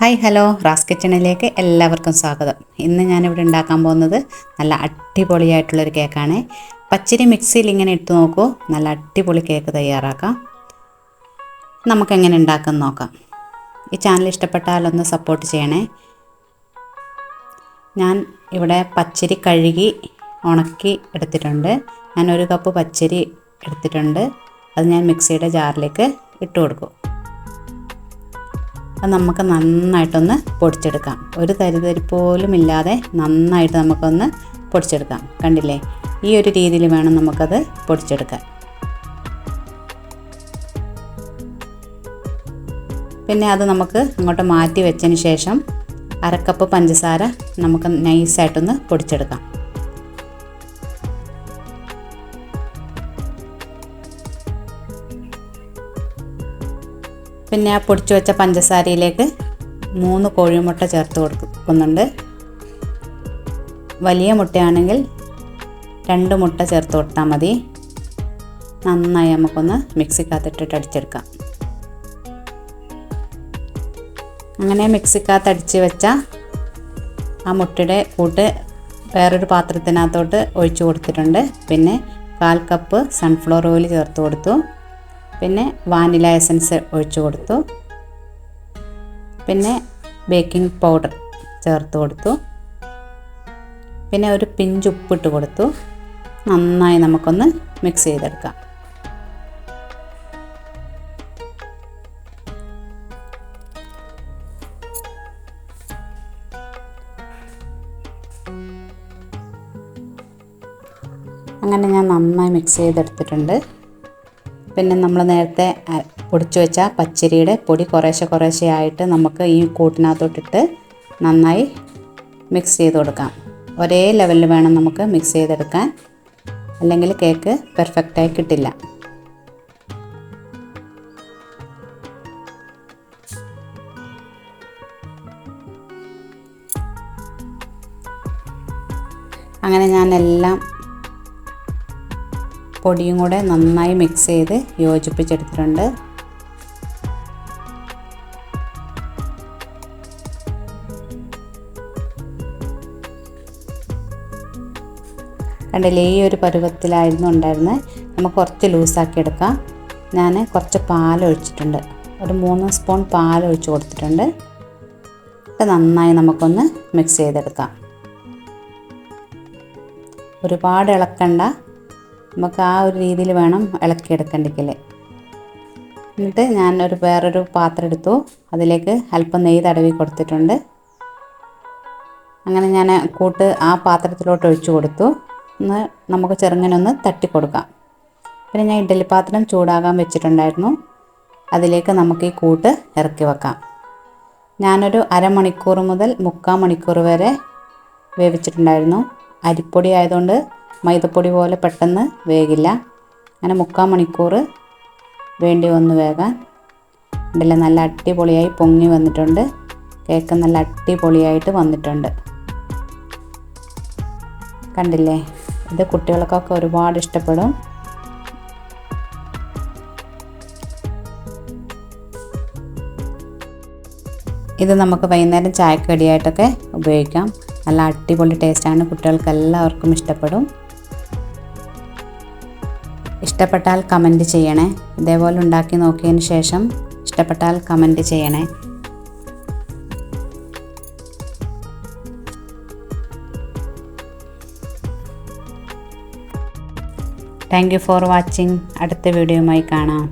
Hi hello. Ras കിച്ചണിലേക്ക് എല്ലാവർക്കും സ്വാഗതം. ഇന്ന് ഞാനിവിടെ ഉണ്ടാക്കാൻ പോകുന്നത് നല്ല അടിപൊളിയായിട്ടുള്ളൊരു കേക്കാണ്. പച്ചരി മിക്സിയിൽ ഇങ്ങനെ ഇട്ട് നോക്കൂ. നല്ല അടിപൊളി കേക്ക് തയ്യാറാക്കാം. നമുക്കെങ്ങനെ ഉണ്ടാക്കാൻ നോക്കാം. ഈ ചാനൽ ഇഷ്ടപ്പെട്ടാലൊന്ന് സപ്പോർട്ട് ചെയ്യണേ. ഞാൻ ഇവിടെ പച്ചരി കഴുകി ഉണക്കി എടുത്തിട്ടുണ്ട്. ഞാൻ ഒരു കപ്പ് പച്ചരി എടുത്തിട്ടുണ്ട്. അത് ഞാൻ മിക്സിയുടെ ജാറിലേക്ക് ഇട്ട് കൊടുക്കും. അത് നമുക്ക് നന്നായിട്ടൊന്ന് പൊടിച്ചെടുക്കാം. ഒരു തരിതരി പോലും ഇല്ലാതെ നന്നായിട്ട് നമുക്കൊന്ന് പൊടിച്ചെടുക്കാം. കണ്ടില്ലേ? ഈ ഒരു രീതിയിൽ വേണം നമുക്കത് പൊടിച്ചെടുക്കാൻ. പിന്നെ അത് നമുക്ക് അങ്ങോട്ട് മാറ്റി വെച്ചതിന് ശേഷം അരക്കപ്പ് പഞ്ചസാര നമുക്ക് നൈസായിട്ടൊന്ന് പൊടിച്ചെടുക്കാം. പിന്നെ ആ പൊടിച്ചു വെച്ച പഞ്ചസാരയിലേക്ക് മൂന്ന് കോഴിമുട്ട ചേർത്ത് കൊടുക്കുന്നുണ്ട്. വലിയ മുട്ടയാണെങ്കിൽ രണ്ട് മുട്ട ചേർത്ത് കൊടുത്താൽ മതി. നന്നായി നമുക്കൊന്ന് മിക്സിക്കകത്തിട്ടിട്ട് അടിച്ചെടുക്കാം. അങ്ങനെ മിക്സിക്കകത്ത് അടിച്ച് വെച്ച ആ മുട്ടയുടെ കൂട്ട് വേറൊരു പാത്രത്തിനകത്തോട്ട് ഒഴിച്ചു കൊടുത്തിട്ടുണ്ട്. പിന്നെ കാൽ കപ്പ് സൺഫ്ലവർ ഓയിൽ ചേർത്ത് കൊടുത്തു. പിന്നെ വാനില എസൻസ് ഒഴിച്ചു കൊടുത്തു. പിന്നെ ബേക്കിംഗ് പൗഡർ ചേർത്ത് കൊടുത്തു. പിന്നെ ഒരു പിഞ്ച് ഉപ്പിട്ട് കൊടുത്തു. നന്നായി നമുക്കൊന്ന് മിക്സ് ചെയ്തെടുക്കാം. അങ്ങനെ ഞാൻ നന്നായി മിക്സ് ചെയ്തെടുത്തിട്ടുണ്ട്. പിന്നെ നമ്മൾ നേരത്തെ പൊടിച്ചു വെച്ച പച്ചരിയുടെ പൊടി കുറേശ്ശെ കുറേശ്ശെ ആയിട്ട് നമുക്ക് ഈ കൂട്ടിനകത്തോട്ടിട്ട് നന്നായി മിക്സ് ചെയ്ത് കൊടുക്കാം. ഒരേ ലെവലിൽ വേണം നമുക്ക് മിക്സ് ചെയ്തെടുക്കാൻ. അല്ലെങ്കിൽ കേക്ക് പെർഫെക്റ്റായി കിട്ടില്ല. അങ്ങനെ ഞാൻ എല്ലാം പൊടിയും കൂടെ നന്നായി മിക്സ് ചെയ്ത് യോജിപ്പിച്ചെടുത്തിട്ടുണ്ട്. കണ്ടില്ലേ ഈ ഒരു പരുവത്തിലായിരുന്നു ഉണ്ടായിരുന്നത് നമുക്ക് കുറച്ച് ലൂസാക്കി എടുക്കാം. ഞാൻ കുറച്ച് പാൽ ഒഴിച്ചിട്ടുണ്ട് ഒരു മൂന്ന് സ്പൂൺ പാൽ ഒഴിച്ച് കൊടുത്തിട്ടുണ്ട്. ഇത് നന്നായി നമുക്കൊന്ന് മിക്സ് ചെയ്തെടുക്കാം. ഒരുപാട് ഇളക്കണ്ട. നമുക്ക് ആ ഒരു രീതിയിൽ വേണം ഇളക്കിയെടുക്കണ്ടെങ്കിൽ എന്നിട്ട് ഞാൻ ഒരു വേറൊരു പാത്രം എടുത്തു. അതിലേക്ക് അല്പം നെയ്യ് തടവി കൊടുത്തിട്ടുണ്ട്. അങ്ങനെ ഞാൻ കൂട്ട് ആ പാത്രത്തിലോട്ട് ഒഴിച്ചു കൊടുത്തു. ഒന്ന് നമുക്ക് ചെറുങ്ങനെ ഒന്ന് തട്ടി കൊടുക്കാം. പിന്നെ ഞാൻ ഇഡ്ഡലി പാത്രം ചൂടാകാൻ വെച്ചിട്ടുണ്ടായിരുന്നു. അതിലേക്ക് നമുക്ക് ഈ കൂട്ട് ഇറക്കി വെക്കാം. ഞാനൊരു അരമണിക്കൂർ മുതൽ മുക്കാൽ മണിക്കൂർ വരെ വേവിച്ചിട്ടുണ്ടായിരുന്നു. അരിപ്പൊടി ആയതുകൊണ്ട് മൈദപ്പൊടി പോലെ പെട്ടെന്ന് വേകില്ല അങ്ങനെ മുക്കാൽ മണിക്കൂർ വേണ്ടി വന്ന് വേകാൻ. ഉണ്ടല്ലേ നല്ല അടിപൊളിയായി പൊങ്ങി വന്നിട്ടുണ്ട്. കേക്ക് നല്ല അടിപൊളിയായിട്ട് വന്നിട്ടുണ്ട്. കണ്ടില്ലേ ഇത് കുട്ടികൾക്കൊക്കെ ഒരുപാട് ഇഷ്ടപ്പെടും. ഇത് നമുക്ക് വൈകുന്നേരം ചായക്കടിയായിട്ടൊക്കെ ഉപയോഗിക്കാം. നല്ല അടിപൊളി ടേസ്റ്റാണ് കുട്ടികൾക്ക് എല്ലാവർക്കും ഇഷ്ടപ്പെടും. ഇഷ്ടപ്പെട്ടാൽ കമന്റ് ചെയ്യണേ. ഇതേപോലെ ഉണ്ടാക്കി നോക്കിയതിന് ശേഷം ഇഷ്ടപ്പെട്ടാൽ കമന്റ് ചെയ്യണേ. താങ്ക് യു ഫോർ വാച്ചിങ് അടുത്ത വീഡിയോയുമായി കാണാം.